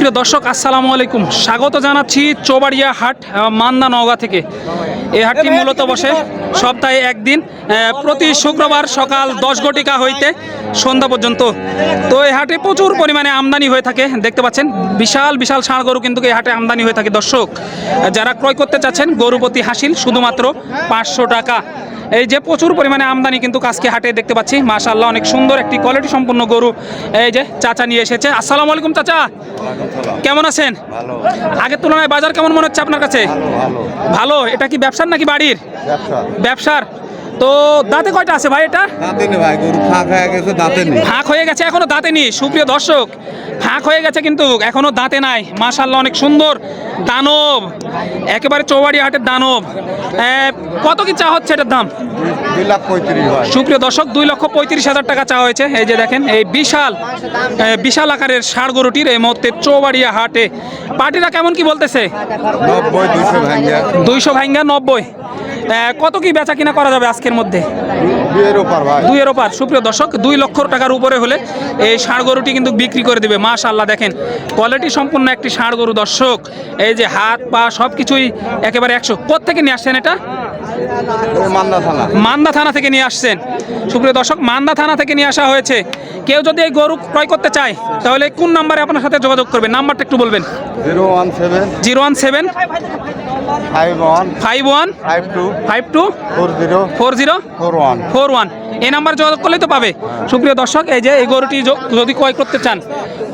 সুপ্রিয় দর্শক আসসালামু আলাইকুম। স্বাগত জানাচ্ছি চৌবাড়িয়া হাট মান্দা নওগাঁ থেকে। এই হাটটি মূলত বসে সপ্তাহে একদিন প্রতি শুক্রবার সকাল দশ ঘটিকা হইতে সন্ধ্যা পর্যন্ত। তো এই হাটে প্রচুর পরিমাণে আমদানি হয়ে থাকে দেখতে পাচ্ছেন। বিশাল বিশাল ষাঁড় গরু কিন্তু এই হাটে আমদানি হয়ে থাকে দর্শক। যারা ক্রয় করতে চাচ্ছেন গরুপতি হাসিল শুধুমাত্র পাঁচশো টাকা। এই যে প্রচুর পরিমাণে আমদানি কিন্তু কাজকে হাটে দেখতে পাচ্ছি। মাশাল্লাহ অনেক সুন্দর একটি কোয়ালিটি সম্পন্ন গরু। এই যে চাচা নিয়ে এসেছে। আসসালামু আলাইকুম চাচা। কেমন আছেন? আগের তুলনায় বাজার কেমন মনে হচ্ছে আপনার কাছে? ভালো ভালো। এটা কি ব্যবসার নাকি বাড়ির? ব্যবসার। তো দাঁতে কয়টা আছে ভাই এটা? দাঁতে নেই ভাই গরু ফাঁক হয়ে গেছে দাঁতে নেই। ফাঁক হয়ে গেছে এখনও দাঁতে নেই সুপ্রিয় দর্শক। ফাঁক হয়ে গেছে কিন্তু এখনও দাঁতে নাই। মাশাল্লাহ অনেক সুন্দর। দানব একেবারে চৌবাড়ি হাটের দানব। কত কি চা হচ্ছে এটার দাম? সুপ্রিয় দর্শক দুই লক্ষ পঁয়ত্রিশ হাজার টাকা চা হয়েছে। এই যে দেখেন এই বিশাল বিশাল আকারের ষাড় গরুটির এই মুহূর্তে চৌবাড়িয়া হাটে। পার্টিরা কেমন কি বলতেছে? দুইশো ভাঙ্গা নব্বই। কত কি বেচা কিনা করা যাবে আজকের মধ্যে? দুইয়ের ওপার সুপ্রিয় দর্শক দুই লক্ষ টাকার উপরে হলে এই ষাঁড় গরুটি কিন্তু বিক্রি করে দেবে। দিবে মাশাল্লাহ দেখেন কোয়ালিটি সম্পূর্ণ একটি ষাঁড় গরু। দর্শক এই যে হাত পা সব কিছুই একেবারে একশো। কোথেকে নিয়ে আসছেন এটা? মান্দা থানা। থেকে নিয়ে আসছেন। সুপ্রিয় দর্শক মান্দা থানা থেকে নিয়ে আসা হয়েছে। কেউ যদি এই গরু ক্রয় করতে চায় তাহলে কোন নাম্বারে আপনার সাথে যোগাযোগ করবে নাম্বারটা একটু বলবেন। Zero one seven. Zero one seven. Five one. Five one. Five two. Five two. Four zero. Four zero. Four one. Four one. এই নাম্বার যোগাযোগ করলেই তো পাবে। সুপ্রিয় দর্শক এই যে এই গরুটি যদি ক্রয় করতে চান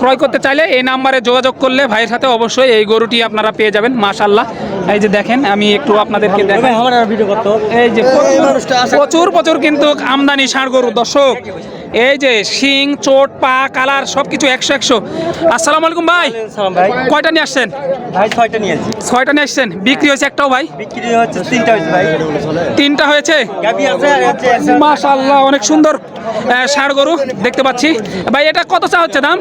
ক্রয় করতে চাইলে এই নাম্বারে যোগাযোগ করলে ভাইয়ের সাথে অবশ্যই এই গরুটি আপনারা পেয়ে যাবেন মাশাল্লাহ এই যে দেখেন আমি একটু আপনাদেরকে দেখাই। এই যে প্রচুর- প্রচুর কিন্তু আমদানি ষাঁড় গরু দর্শক। এই যে শিং চোট পা কালার সব কিছু একশো একশো। আসসালামু আলাইকুম ভাই। ভাই। কয়টা নিয়ে আসছেন? ভাই ছয়টা নিয়েছি ছয়টা নিয়ে আসছেন? বিক্রি হয়েছে একটাও ভাই? বিক্রি হচ্ছে তিনটা হয়েছে ভাই। তিনটা হয়েছে? মাশাআল্লাহ অনেক সুন্দর ষাঁড় গরু দেখতে পাচ্ছি। ভাই এটা কত চা হচ্ছে দাম?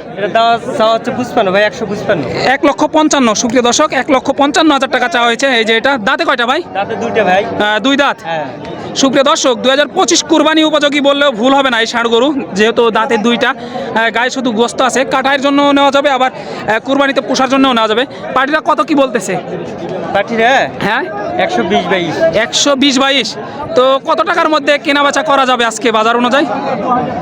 চাওয়া হচ্ছে পুষ্পান্ন ভাই একশো পুষ্পান্ন এক লক্ষ পঞ্চান্ন সুপ্রিয় দর্শক এক লক্ষ পঞ্চান্ন হাজার টাকা চা হয়েছে। এই যে এটা দাঁতে কয়টা ভাই? তাতে দুইটা ভাই। দুই দাঁত। হ্যাঁ। সুপ্রিয় দর্শক দু হাজার পঁচিশ কুরবানি উপযোগী বললেও ভুল হবে না এই ষাঁড় গরু যেহেতু দাঁতের দুইটা গায়ে শুধু গোস্ত আছে। কাটাইয়ের জন্য নেওয়া যাবে আবার কুরবানিতে পোষার জন্যও নেওয়া যাবে। পার্টিরা কত কি বলতেছে? পাঠিয়ে রে হ্যাঁ? একশো বিশ বাইশ। একশো বিশ বাইশ। তো কত টাকার মধ্যে কেনা বেচা করা যাবে আজকে বাজার অনুযায়ী?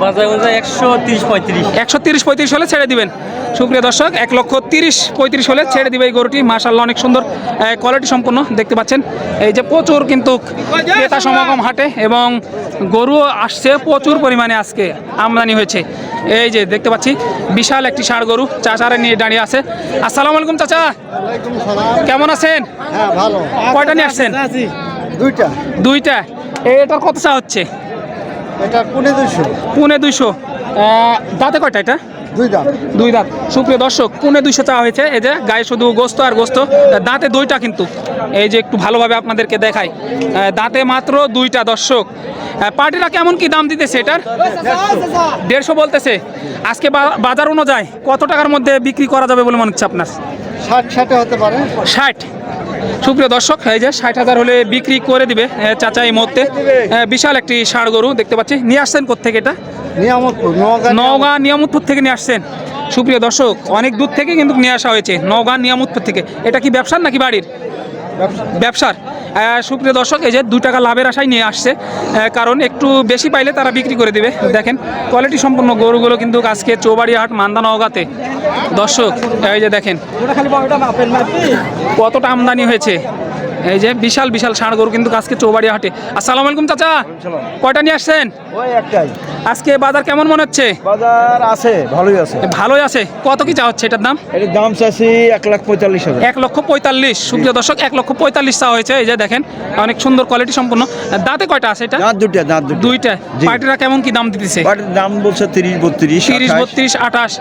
বাজার অনুযায়ী একশো তিরিশ পঁয়ত্রিশ। একশো তিরিশ পঁয়ত্রিশ হলে ছেড়ে দিবেন। সুপ্রিয় দর্শক এক লক্ষ তিরিশ পঁয়ত্রিশ হলে ছেড়ে দিবে এই গরুটি। মাশাল্লাহ অনেক সুন্দর কোয়ালিটি সম্পন্ন দেখতে পাচ্ছেন। এই যে প্রচুর কিন্তু ক্রেতা সমাগম হাটে এবং গরু আসছে প্রচুর পরিমাণে আজকে আমদানি হয়েছে। এই যে দেখতে পাচ্ছি বিশাল একটি ষাঁড় গরু চাচারে নিয়ে দাঁড়িয়ে আছে। আসসালামু আলাইকুম চাচা। কেমন আছেন? হ্যাঁ ভালো। কয়টা নিয়ে আসছেন? দুইটা। দুইটা। এটার কত চা হচ্ছে? এটা কোনে দুইশো। পুনে দুইশো। দাঁতে কয়টা এটা? দুই দাম দুই দাঁত। সুপ্রিয় দর্শক পুনে দুইশো চাওয়া হয়েছে। এই যে গায়ে শুধু গোস্ত আর গোস্ত দাঁতে দুইটা কিন্তু। এই যে একটু ভালোভাবে আপনাদেরকে দেখাই। দাঁতে মাত্র দুইটা দর্শক। পার্টিরা কেমন কি দাম দিতেছে এটার? দেড়শো বলতেছে। আজকে বাজার অনুযায়ী কত টাকার মধ্যে বিক্রি করা যাবে বলে মনে হচ্ছে আপনার? ষাট ষাটে হতে পারে। ষাট। সুপ্রিয় দর্শক এই যে ষাট হাজার হলে বিক্রি করে দিবে চাচা এই মুহূর্তে। বিশাল একটি ষাড় গরু দেখতে পাচ্ছি। নিয়ে আসছেন কোথেকে এটা? নওগাঁ নিয়ামতপুর। থেকে নিয়ে আসছেন। সুপ্রিয় দর্শক অনেক দূর থেকে কিন্তু নিয়ে আসা হয়েছে নওগাঁ নিয়ামতপুর থেকে। এটা কি ব্যবসার নাকি বাড়ির? ব্যবসার। সুপ্রিয় দর্শক এই যে দু টাকা লাভের আশায় নিয়ে আসছে কারণ একটু বেশি পাইলে তারা বিক্রি করে দেবে। দেখেন কোয়ালিটি সম্পন্ন গরুগুলো কিন্তু আজকে চৌবাড়ি হাট মান্দা নওগাঁতে। দর্শক এই যে দেখেন কতটা আমদানি হয়েছে। এই যে বিশাল বিশাল ষাঁড় গরু কিন্তু আজকে চৌবাড়ি হাটে আসসালামু আলাইকুম চাচা। কয়টা নিয়ে আসছেন? ওই একটাই। আজকে বাজার কেমন মনে হচ্ছে? বাজার আছে ভালোই আছে। ভালোই আছে। কত কি চা হচ্ছে এটার দাম? এর দাম চাচ্ছি এক লাখ পঁয়তাল্লিশ হাজার। এক লক্ষ পঁয়তাল্লিশ। সুপ্রিয় দর্শক এক লক্ষ পঁয়তাল্লিশ চা হয়েছে। এই যে দেখেন অনেক সুন্দর কোয়ালিটি সম্পূর্ণ দাঁতে কয়টা আছে এটা? দাঁত দুটা দাঁত দুইটা। পার্টিরা কেমন কি দাম দিতেছে? দাম বলছে তিরিশ বত্রিশ তিরিশ বত্রিশ আঠাশ।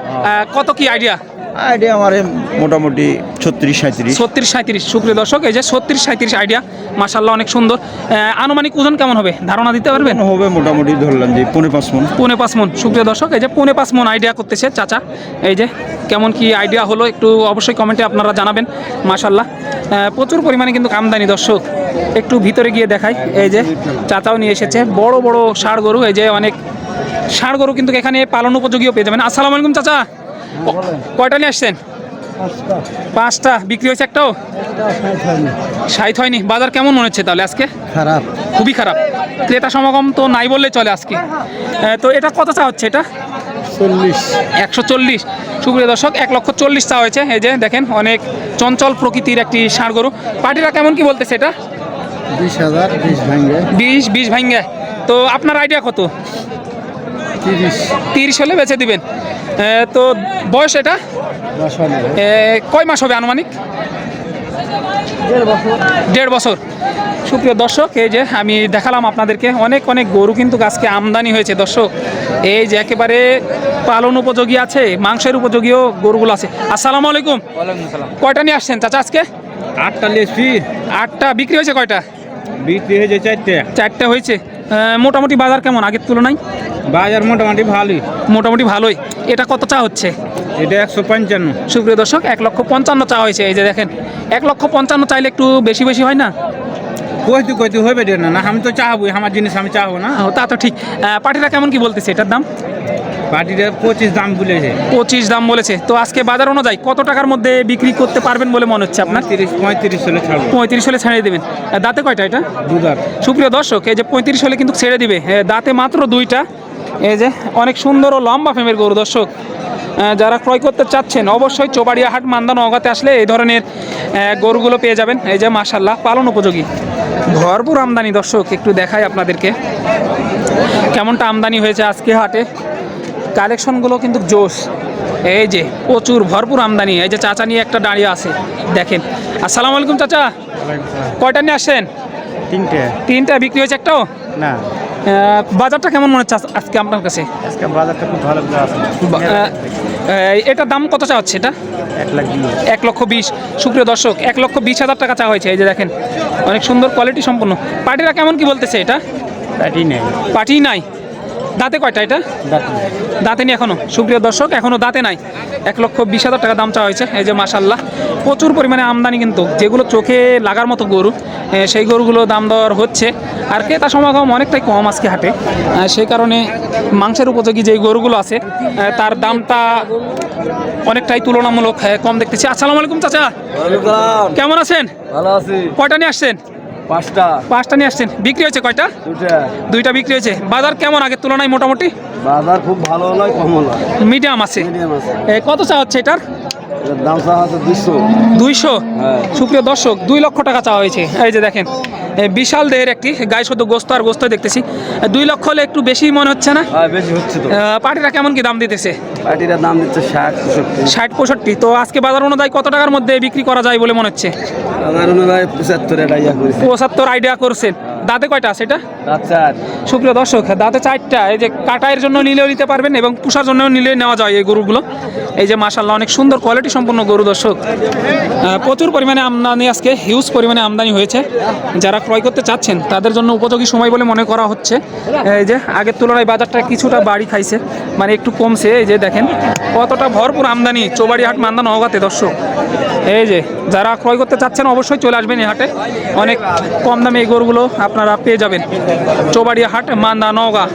কত কি আইডিয়া এটা আমার মোটামুটি ছত্রিশ সাঁত্রিশ ছত্রিশ সাঁত্রিশ সুপ্রিয় দর্শক এই যে ছত্রিশ সাঁত্রিশ আইডিয়া মাসাল্লাহ অনেক সুন্দর। আনুমানিক ওজন কেমন হবে? ধারণা দিতে পারবেন? হবে মোটামুটি ধরলাম যে পনেরো পাঁচ মন। পৌনে পাঁচ মন। সুপ্রিয় দর্শক এই যে পৌনে পাঁচ মন আইডিয়া করতেছে চাচা। এই যে কেমন কি আইডিয়া হলো একটু অবশ্যই কমেন্টে আপনারা জানাবেন মাশাল্লাহ আহ, প্রচুর পরিমাণে কিন্তু আমদানি দর্শক একটু ভিতরে গিয়ে দেখাই। এই যে চাচাও নিয়ে এসেছে বড় বড় ষাড় গরু এই যে অনেক ষাড় গরু কিন্তু এখানে পালন উপযোগীও পেয়ে যাবেন। আসসালামু আলাইকুম চাচা। কয়টা নিয়ে আসছেন? পাঁচটা। বিক্রি হয়েছে একটাও? সাইত হয়নি। বাজার কেমন মনে হচ্ছে তাহলে আজকে? খারাপ। খুবই খারাপ। ক্রেতা সমাগম তো নাই বললে চলে আজকে। তো এটা কত চা হচ্ছে এটা? চল্লিশ। একশো চল্লিশ। সুপ্রিয় দর্শক এক লক্ষ চল্লিশ চা হয়েছে। এই যে দেখেন অনেক চঞ্চল প্রকৃতির একটি ষাঁড় গরু। পার্টিরা কেমন কি বলতেছে এটা? বিশ হাজার বিশ ভাঙ্গে। বিশ বিশ ভাঙ্গে। তো আপনার আইডিয়া কত? তিরিশ। তিরিশ হলে বেচে দিবেন। তো বয়স এটা? কয় মাস হবে আনুমানিক? দেড় বছর। সুপ্রিয় দর্শক এই যে আমি দেখালাম আপনাদেরকে অনেক অনেক গরু কিন্তু আজকে আমদানি হয়েছে। দর্শক এই যে একেবারে পালন উপযোগী আছে মাংসের উপযোগীও গরুগুলো আছে। আসসালামু আলাইকুম। কয়টা নিয়ে আসছেন চাচা আজকে? আটটা লেসপি আটটা। বিক্রি হয়েছে কয়টা? বিক্রি হয়েছে চারটে। চারটে হয়েছে। মোটামুটি বাজার কেমন আগের তুলনায়? বাজার মোটামুটি ভালোই। মোটামুটি ভালোই। এটা কত চা হচ্ছে? এটা একশো পঞ্চান্ন। সুপ্রিয় দর্শক এক লক্ষ পঞ্চান্ন চা হয়েছে। এই যে দেখেন এক লক্ষ পঞ্চান্ন চাইলে একটু বেশি বেশি হয় না? কইতে কইতে হবে না না আমি তো চাহবো আমার জিনিস আমি চাহবো না। ও, তা তো ঠিক। পাটিরা কেমন কি বলতেছে এটার দাম? পার্টিটা পঁচিশ দাম বলেছে। পঁচিশ দাম বলেছে। তো আজকে বাজার অনুযায়ী কত টাকার মধ্যে বিক্রি করতে পারবেন বলে মনে হচ্ছে আপনার? তিরিশ পঁয়ত্রিশ হলে ছাড়বো। পঁয়ত্রিশ হলে ছেড়ে দেবেন। দাঁতে কয়টা এটা? দুধার সুপ্রিয় দর্শক এই যে পঁয়ত্রিশ হলে কিন্তু ছেড়ে দিবে। দাঁতে মাত্র দুইটা। এই যে অনেক সুন্দর ও লম্বা ফেমের গরু দর্শক। যারা ক্রয় করতে চাচ্ছেন অবশ্যই চোবাড়িয়া হাট মান্দা নওগাঁতে আসলে এই ধরনের গরুগুলো পেয়ে যাবেন। এই যে মাশাল্লাহ পালন উপযোগী। ভরপুর আমদানি দর্শক একটু দেখাই আপনাদেরকে। কেমনটা আমদানি হয়েছে আজকে হাটে। কালেকশনগুলো কিন্তু জোশ। এই যে প্রচুর ভরপুর আমদানি। এই যে চাচা নিয়ে একটা দাঁড়িয়ে আছে দেখেন। আসসালামু আলাইকুম চাচা। কয়টা নিয়ে আসছেন? তিনটে। তিনটা বিক্রি হয়েছে একটাও? না। বাজারটা কেমন মনে হচ্ছে আজকে আপনার কাছে? আজকে বাজারটা খুব ভালো এটার দাম কত চা হচ্ছে এটা? এক লক্ষ বিশ। সুপ্রিয় দর্শক এক লক্ষ বিশ হাজার টাকা চা হয়েছে এই যে দেখেন। অনেক সুন্দর কোয়ালিটি সম্পন্ন। পার্টিরা কেমন কি বলতেছে এটা? পার্টি নাই। পার্টি নাই। দাঁতে কয়টা এটা? দাঁতে নেই এখনও। সুপ্রিয় দর্শক এখনও দাঁতে নাই। এক লক্ষ বিশ হাজার টাকা দাম চাওয়া হয়েছে। এই যে মাসাল্লাহ প্রচুর পরিমাণে আমদানি কিন্তু। যেগুলো চোখে লাগার মতো গরু সেই গরুগুলো দাম দর হচ্ছে। আর ক্রেতা সমাগম অনেকটাই কম আজকে হাটে। সেই কারণে মাংসের উপযোগী যেই গরুগুলো আছে তার দামটা অনেকটাই তুলনামূলক কম দেখতেছি। আসসালামু আলাইকুম চাচা। কেমন আছেন? ভালো আছি। কয়টা নিয়ে আসছেন? পাঁচটা। পাঁচটা নিয়ে আসছেন। বিক্রি হয়েছে কয়টা? দুটা দুইটা বিক্রি হয়েছে। বাজার কেমন আগের তুলনায় মোটামুটি? বাজার খুব ভালো নয় কম নয়। মিডিয়াম আছে। মিডিয়াম আছে। এ, কত চা হচ্ছে এটার? এটার দাম চা আছে দুশো দুইশো? হ্যাঁ। সুপ্রিয় দর্শক দুই লক্ষ টাকা চাওয়া হয়েছে। এই যে দেখেন বিশাল দেহের একটি গায়ে শুধু গোস্ত আর গোস্ত দেখতেছি। দুই লক্ষ হলে একটু বেশি মনে হচ্ছে না? হ্যাঁ বেশি হচ্ছে তো। পার্টিরা কেমন কি দাম দিতেছে? পাটিটার দাম দিচ্ছে ষাট পঁয়ষট্টি। ষাট পঁয়ষট্টি। তো আজকে বাজার অনুযায়ী কত টাকার মধ্যে বিক্রি করা যায় বলে মনে হচ্ছে? পঁচাত্তর আইডিয়া করছেন। দাঁতে কয়টা আছে এটা? সুপ্রিয় দর্শক দাঁতে চারটা। এই যে কাটাইয়ের জন্য নিলেও নিতে পারবেন এবং পুষার জন্য নিলে নেওয়া যায় এই গরুগুলো। এই যে মাসাল্লাহ অনেক সুন্দর কোয়ালিটি সম্পন্ন গরু দর্শক। প্রচুর পরিমাণে আমদানি আজকে হিউজ পরিমাণে আমদানি হয়েছে। যারা ক্রয় করতে চাচ্ছেন তাদের জন্য উপযোগী সময় বলে মনে করা হচ্ছে। এই যে আগের তুলনায় বাজারটা কিছুটা বাড়ি খাইছে মানে একটু কমছে। এই যে দেখেন কতটা ভরপুর আমদানি চৌবাড়ি হাট মান্দা নওগাঁতে দর্শক। এই যে যারা ক্রয় করতে চাচ্ছেন অবশ্যই চলে আসবেন এই হাটে। অনেক কম দামে এই গরুগুলো আপনারা পেয়ে যাবেন। চৌবাড়িয়া হাট মান্দা নওগাঁ